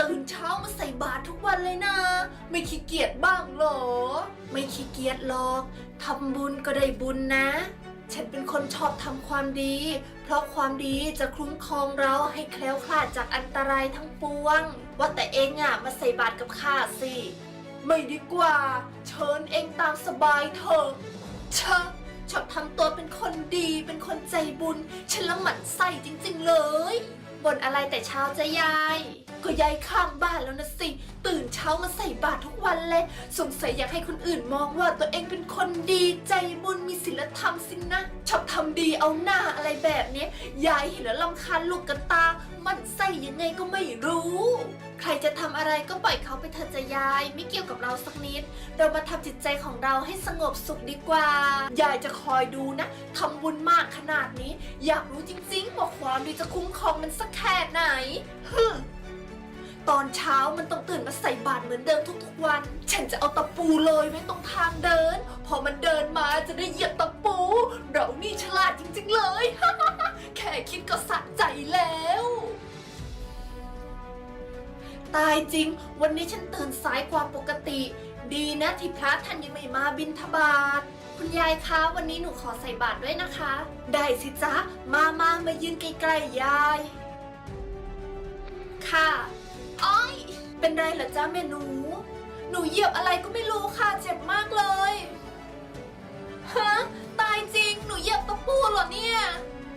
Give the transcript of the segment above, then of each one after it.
ตื่นเช้ามาใส่บาตรทุกวันเลยนะ ไม่ขี้เกียจบ้างเหรอ ไม่ขี้เกียจหรอกทำบุญก็ได้บุญนะ ฉันเป็นคนชอบทำความดี เพราะความดีจะคุ้มครองเราให้แคล้วคลาดจากอันตรายทั้งปวง ว่าแต่เองอะมาใส่บาตรกับข้าสิ ไม่ดีกว่า เชิญเองตามสบายเถอะเชอะชอบทำตัวเป็นคนดีเป็นคนใจบุญ ฉันละหมั่นไส้จริง ๆ เลย บ่นอะไรแต่เช้าจะยาย ก็ยายข้างบ้านแล้วนะสิ ตื่นเช้ามาใส่บาตรทุกวันเลย สงสัยอยากให้คนอื่นมองว่าตัวเองเป็นคนดีใจบุญมีศีลธรรมสินะ ชอบทำดีเอาหน้าอะไรแบบนี้ยายเห็นแล้วลำคาญลูกกระตา มันใส่ยังไงก็ไม่รู้ ใครจะทำอะไรก็ปล่อยเขาไปเถอะจะยาย ไม่เกี่ยวกับเราสักนิด เรามาทำจิตใจของเราให้สงบสุขดีกว่า ยายจะคอยดูนะทำบุญมากขนาดนี้ อยากรู้จริงๆว่าความดีจะคุ้มครองมันสักแค่ไหนฮึตอนเช้ามันต้องตื่นมาใส่บาตรเหมือนเดิมทุกๆวัน ฉันจะเอาตะปูเลยไว้ตรงทางเดิน พอมันเดินมาจะได้เหยียบตะปู จริง วันนี้ฉันตื่นสายกว่าปกติ ดีนะที่พระท่านยังไม่มาบินทบาทคุณยายคะวันนี้หนูขอใส่บาตรด้วยนะคะ ได้สิจ๊ะ มามามายืนใกล้ๆยาย ค่ะอ้อยเป็นไรเหรอจ๊ะแม่หนู หนูเหยียบอะไรก็ไม่รู้ค่ะ เจ็บมากเลยฮะตายจริง หนูเหยียบตะปูเหรอเนี่ย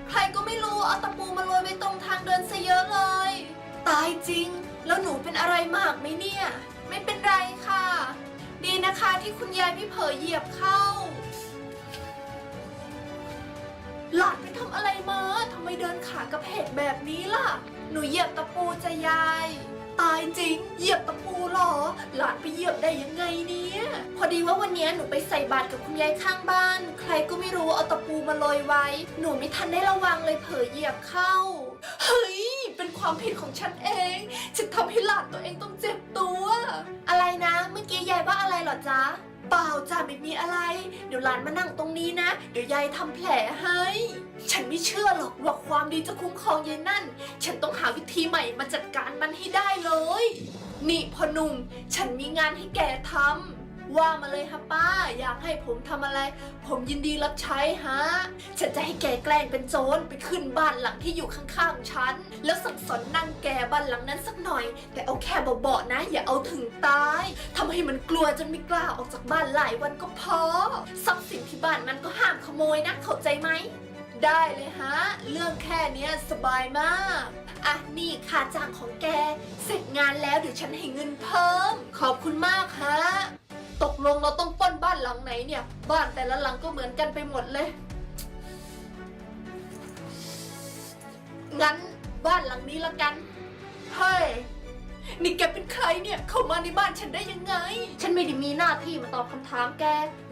ใครก็ไม่รู้เอาตะปูมาโรยไว้ตรงทางเดินซะเยอะเลย ตายจริง เป็นอะไรมากไหมเนี่ย ไม่เป็นไรค่ะ ดีนะคะที่คุณยายไม่เผลอเหยียบเข้า หลานไปทำอะไรมาทำไมเดินขากระเพกแบบนี้ล่ะ หนูเหยียบตะปูจะยาย ตายจริง เหยียบตะปูเหรอ หลานไปเหยียบได้ยังไงเนี่ย พอดีว่าวันนี้หนูไปใส่บาตรกับคุณยายข้างบ้าน ใครก็ไม่รู้เอาตะปูมาโรยไว้ หนูไม่ทันได้ระวังเลยเผลอเหยียบเข้า เฮ้ย เป็นความผิดของฉันเอง ฉันทำให้หลานตัวเองต้องเจ็บตัว อะไรนะ เมื่อกี้ยายว่าอะไรเหรอจ๊ะ เปล่าจ้ะไม่มีอะไร เดี๋ยวหลานมานั่งตรงนี้นะ เดี๋ยวยายทำแผลให้ ฉันไม่เชื่อหรอกว่าความดีจะคุ้มครองยายนั่น ฉันต้องหาวิธีใหม่มาจัดการมันให้ได้เลย นี่พ่อหนุ่ม ฉันมีงานให้แกทำ ว่ามาเลยฮะป้า อยากให้ผมทำอะไร ผมยินดีรับใช้ฮะ ฉันจะให้แกแกล้งเป็นโจรไปขึ้นบ้านหลังที่อยู่ข้างๆฉัน แล้วสั่งสอนนั่งแกบ้านหลังนั้นสักหน่อย แต่เอาแค่เบาๆนะ อย่าเอาถึงตายทำให้มันกลัวจนไม่กล้าออกจากบ้านหลายวันก็พอทรัพย์สินที่บ้านมันก็ห้ามขโมยนะเข้าใจไหมได้เลยฮะ เรื่องแค่เนี้ยสบายมาก อะ นี่ค่าจ้างของแก เสร็จงานแล้วเดี๋ยวฉันให้เงินเพิ่ม ขอบคุณมากฮะ ตกลงเราต้องปล้นบ้านหลังไหนเนี่ย บ้านแต่ละหลังก็เหมือนกันไปหมดเลย งั้นบ้านหลังนี้ละกัน เฮ้ย นี่แกเป็นใครเนี่ย เข้ามาในบ้านฉันได้ยังไง ฉันไม่ได้มีหน้าที่มาตอบคำถามแก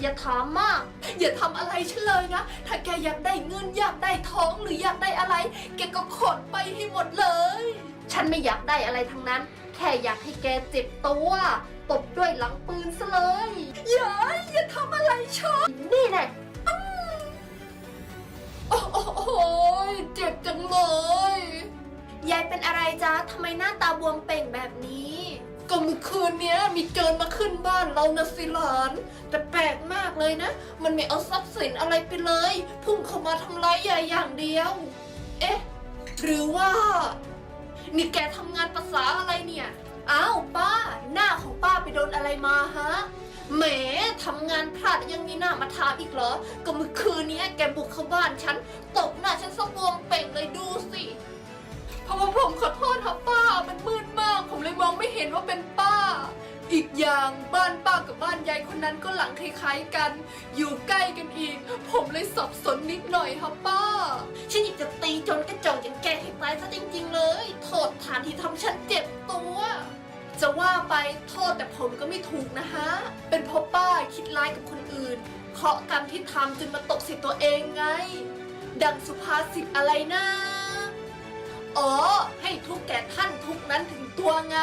อย่าถามมาก อย่าทำอะไรฉันเลยนะ ถ้าแกอยากได้เงินอยากได้ทองหรืออยากได้อะไร แกก็ขนไปให้หมดเลย ฉันไม่อยากได้อะไรทั้งนั้น แค่อยากให้แกเจ็บตัว ตบด้วยหลังปืนซะเลยอย่าอย่าทำอะไรฉันนี่แน่อื้อโอ้โหเจ็บจังเลย ยายเป็นอะไรจ๊ะทำไมหน้าตาบวมเป่งแบบนี้ ก็เมื่อคืนเนี้ยมีโจรมาขึ้นบ้านเรานะสิหลาน แต่แปลกมากเลยนะ มันไม่เอาทรัพย์สินอะไรไปเลย พุ่งเข้ามาทำร้ายยายอย่างเดียว เอ๊ะ หรือว่า นี่แกทำงานภาษาอะไรเนี่ย อ้าวป้า หน้าของป้าไปโดนอะไรมาฮะแหมทำงานพลาดยังมีหน้ามาถามอีกเหรอ ก็เมื่อคืนนี้แกบุกเข้าบ้านฉัน ตบหน้าฉันสะบวมเป่งเลยดูสิเพราะว่าผมขอโทษครับป้า มันมืดมาก ผมเลยมองไม่เห็นว่าเป็นป้า อีกอย่างบ้านป้ากับบ้านยายคนนั้นก็หลังคล้ายๆกัน อยู่ใกล้กันอีก ผมเลยสับสนนิดหน่อยครับป้า ฉันอยากจะตีจนกระจกอย่างแกให้ตายซะจริง ๆ เลย โทษฐานที่ทำฉันเจ็บตัว จะว่าไปโทษแต่ผมก็ไม่ถูกนะฮะ เป็นเพราะป้าคิดร้ายกับคนอื่น เคราะห์กรรมที่ทำจนมาตกใส่ตัวเองไง ดังสุภาษิตอะไรนะ อ๋อ ให้ทุกแก่ท่านทุกนั้นถึงตัวไง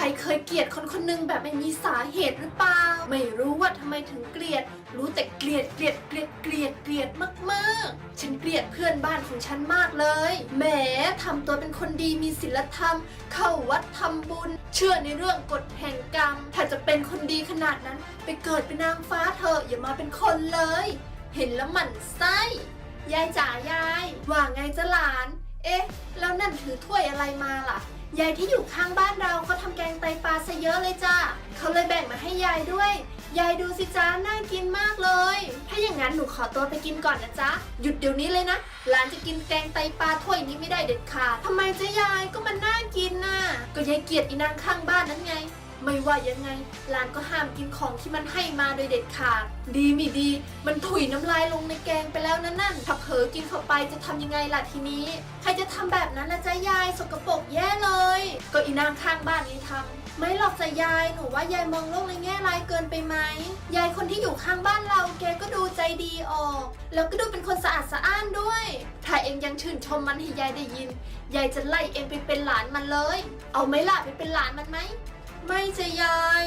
รเคยเกลียดคนคนหนึงแบบไม่มีสาเหตุหรือเปล่า ไม่รู้ว่าทำไมถึงเกลียด รู้แต่เกลียดเกลียดเกลียดเกลียดเกลียดมากๆ ฉันเกลียดเพื่อนบ้านของฉันมากเลย แหมทำตัวเป็นคนดีมีศีลธรรม เข้าวัดทำบุญ เชื่อในเรื่องกฎแห่งกรรม ถ้าจะเป็นคนดีขนาดนั้น ไปเกิดเป็นนางฟ้าเถอะอย่ามาเป็นคนเลย เห็นแล้วหมั่นไส้ ยายจ๋ายาย ว่าไงจะหลาน เอ๊ะ แล้วนั่นถือถ้วยอะไรมาล่ะ ยายที่อยู่ข้างบ้านเราเขาทำแกงไตปลาซะเยอะเลยจ้าเขาเลยแบ่งมาให้ยายด้วย ยายดูสิจ้าน่ากินมากเลย ถ้าอย่างนั้นหนูขอตัวไปกินก่อนนะจ๊ะ หยุดเดี๋ยวนี้เลยนะ หลานจะกินแกงไตปลาถ้วยนี้ไม่ได้เด็ดขาดทำไมจ๊ะยาย ก็มันน่ากินน่ะ ก็ยายเกลียดอีนางข้างบ้านนั้นไง ไม่ว่ายังไงหลานก็ห้ามกินของที่มันให้มาโดยเด็ดขาด ดีไม่ดี มันถุยน้ำลายลงในแกงไปแล้วนั่นนั่นถ้าเผลอกินเข้าไปจะทำยังไงล่ะทีนี้ ใครจะทำแบบนั้นล่ะจ๊ะยายสกปรกแย่เลย ก็อีนางข้างบ้านนี้ทำไม่หรอกจ้ะยายหนูว่ายายมองโลกในแง่ร้ายเกินไปไหมยายคนที่อยู่ข้างบ้านเราแกก็ดูใจดีออก แล้วก็ดูเป็นคนสะอาดสะอ้านด้วย ถ้าเองยังชื่นชมมันให้ยายได้ยินยายจะไล่เองไปเป็นหลานมันเลย เอาไหมล่ะไปเป็นหลานมันไหม ไม่จะยาย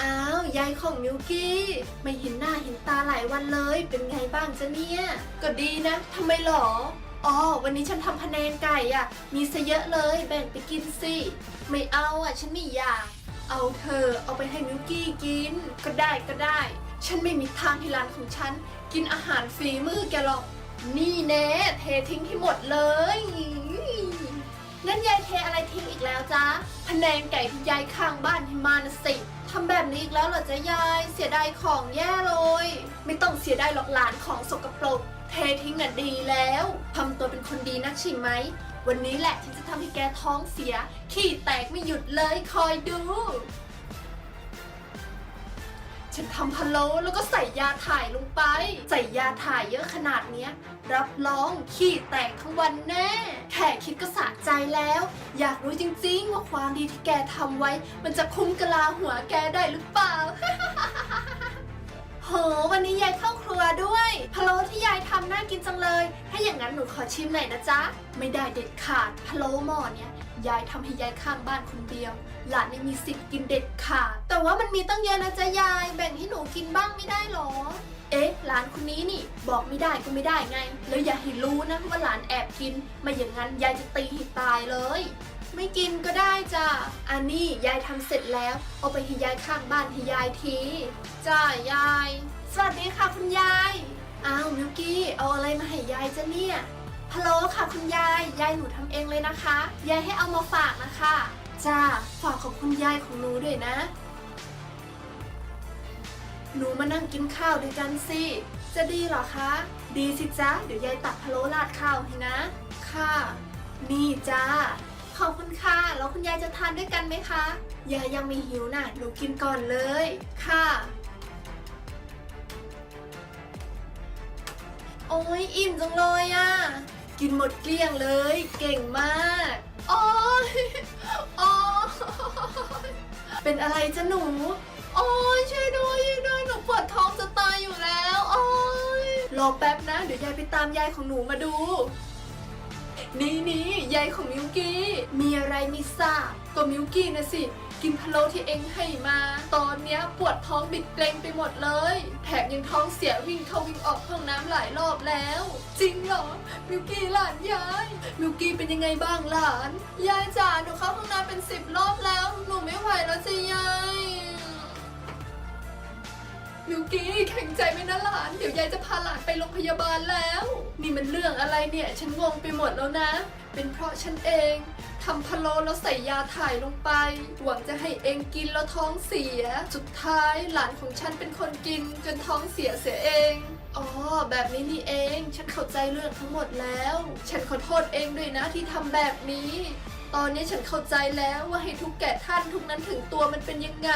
อ้าว ยายของมิวกี้ ไม่เห็นหน้าเห็นตาหลายวันเลย เป็นไงบ้างจ๊ะเนี่ย ก็ดีนะทำไมหรอ อ๋อ วันนี้ฉันทำพะแนงไก่อะมีซะเยอะเลย แบ่งไปกินสิ ไม่เอาอะฉันไม่อยาก เอาเธอะเอาไปให้มิวกี้กิน ก็ได้ก็ได้ ฉันไม่มีทางให้ร้านของฉัน กินอาหารฝีมือแกหรอก นี่แน่เททิ้งให้หมดเลย งั้นยายเทอะไรทิ้งอีกแล้วจ้าพะแนงไก่ที่ยายข้างบ้านให้มานะสิทำแบบนี้อีกแล้วเหรอจ๊ะยาย เสียดายของแย่เลย ไม่ต้องเสียดายหรอกหลานของสกปรก เททิ้งน่ะดีแล้วทำตัวเป็นคนดีนักใช่ไหม วันนี้แหละที่จะทำให้แกท้องเสีย ขี้แตกไม่หยุดเลยคอยดู ฉันทำพะโล้แล้วก็ใส่ยาถ่ายลงไป ใส่ยาถ่ายเยอะขนาดเนี้ย รับรองขี้แตกทั้งวันแน่ แค่คิดก็สะใจแล้ว อยากรู้จริงๆ ว่าความดีที่แกทำไว้ มันจะคุ้มกะลาหัวแกได้หรือเปล่า โห วันนี้ยายเข้าครัวด้วยพะโล้ที่ยายทำน่ากินจังเลย ถ้าอย่างนั้นหนูขอชิมหน่อยนะจ๊ะ ไม่ได้เด็ดขาดพะโล้หม้อเนี้ย ยายทำให้ยายข้างบ้านคนเดียว หลานไม่มีสิทธิ์กินเด็ดขาดแต่ว่ามันมีตั้งเยอะนะจ๊ะยาย แบ่งให้หนูกินบ้างไม่ได้หรอ เอ๊ะหลานคนนี้นี่ บอกไม่ได้ก็ไม่ได้ไง แล้วอย่าให้รู้นะว่าหลานแอบกินไม่อย่างนั้นยายจะตีให้ตายเลย ไม่กินก็ได้จ้ะอันนี้ยายทำเสร็จแล้ว เอาไปให้ยายข้างบ้านให้ยายทีจ้ายาย สวัสดีค่ะคุณยายอ้าวมิวกี้เอาอะไรมาให้ยายจ้ะเนี่ย พะโล้ค่ะคุณยาย ยายหนูทำเองเลยนะคะ ยายให้เอามาฝากนะคะจ้าฝากของคุณยายของหนูด้วยนะ หนูมานั่งกินข้าวด้วยกันสิ จะดีเหรอคะ ดีสิจ๊ะเดี๋ยวยายตักพะโล้ราดข้าวให้นะ ค่ะ นี่จ้า ขอบคุณค่ะ แล้วคุณยายจะทานด้วยกันไหมคะ ยายยังไม่หิวนะหนูกินก่อนเลย ค่ะ โอ้ยอิ่มจังเลยอะ กินหมดเกลี้ยงเลย เก่งมากโอ้ยโอ้ยเป็นอะไรจ๊ะหนู โอ้ยช่วยด้วยช่วยด้วยหนูปวดท้องจะตายอยู่แล้ว โอ้ยรอแป๊บนะ เดี๋ยวยายไปตามยายของหนูมาดู นี่นี่ยายของมิวกี้ มีอะไรไม่ทราบก็มิวกี้นะสิ กินพะโล้ที่เองให้มา ตอนเนี้ยปวดท้องบิดเกร็งไปหมดเลย แถมยังท้องเสียวิ่งเข้าวิ่งออกห้องน้ำหลายรอบแล้ว จริงเหรอมิวกี้หลานยายมิวกี้เป็นยังไงบ้างหลาน ยายจ๋าหนูเข้าห้องน้ำเป็นสิบรอบแล้ว หนูไม่ไหวแล้วสิยายมิวกี้แข็งใจไหมนะหลาน เดี๋ยวยายจะพาหลานไปโรงพยาบาลแล้ว นี่มันเรื่องอะไรเนี่ย ฉันงงไปหมดแล้วนะ เป็นเพราะฉันเอง ทำพะโล้แล้วใส่ยาถ่ายลงไป หวังจะให้เองกินแล้วท้องเสีย สุดท้ายหลานของฉันเป็นคนกินจนท้องเสียเสียเอง อ๋อ แบบนี้นี่เอง ฉันเข้าใจเรื่องทั้งหมดแล้ว ฉันขอโทษเองด้วยนะที่ทำแบบนี้ ตอนนี้ฉันเข้าใจแล้วว่าให้ทุกแก่ท่านทุกนั้นถึงตัวมันเป็นยังไง